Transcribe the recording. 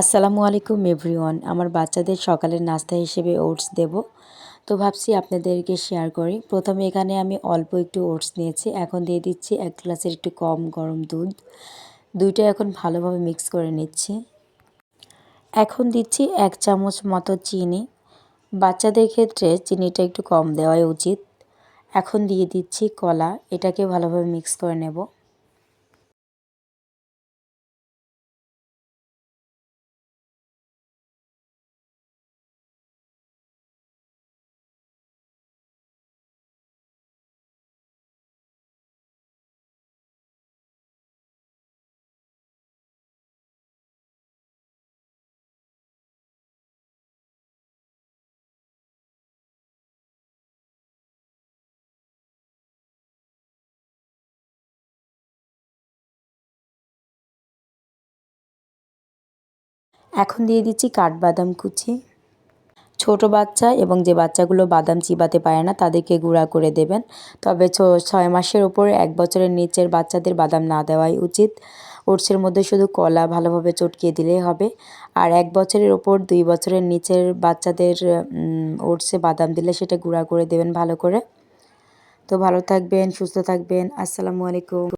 আসসালামু আলাইকুম এভরিওয়ান। আমার বাচ্চাদের সকালের নাস্তা হিসেবে ওটস দেব। তো ভাবছি আপনাদেরকে শেয়ার করি। প্রথমে এখানে আমি অল্প একটু ওটস নিয়েছি। এখন দিয়ে দিচ্ছি এক গ্লাসের একটু কম গরম দুধ। দুইটা এখন ভালোভাবে মিক্স করে নিচ্ছি। এখন দিচ্ছি এক চামচ মতো চিনি। বাচ্চাদের ক্ষেত্রে চিনিটা একটু কম দেওয়াই উচিত। এখন দিয়ে দিচ্ছি কলা। এটাকে ভালোভাবে মিক্স করে নেব। এখন দিয়ে দিচ্ছি কাঠবাদাম কুচি। ছোট বাচ্চা এবং যে বাচ্চাগুলো বাদাম চিবাতে পারে না, তাদেরকে গুঁড়া করে দেবেন। তবে ছয় মাসের ওপর এক বছরের নিচের বাচ্চাদের বাদাম না দেওয়াই উচিত। ওটসের মধ্যে শুধু কলা ভালোভাবে চটকিয়ে দিলেই হবে। আর এক বছরের ওপর দুই বছরের নিচের বাচ্চাদের ওটসে বাদাম দিলে সেটা গুঁড়া করে দেবেন ভালো করে। তো ভালো থাকবেন, সুস্থ থাকবেন। আসসালামু আলাইকুম।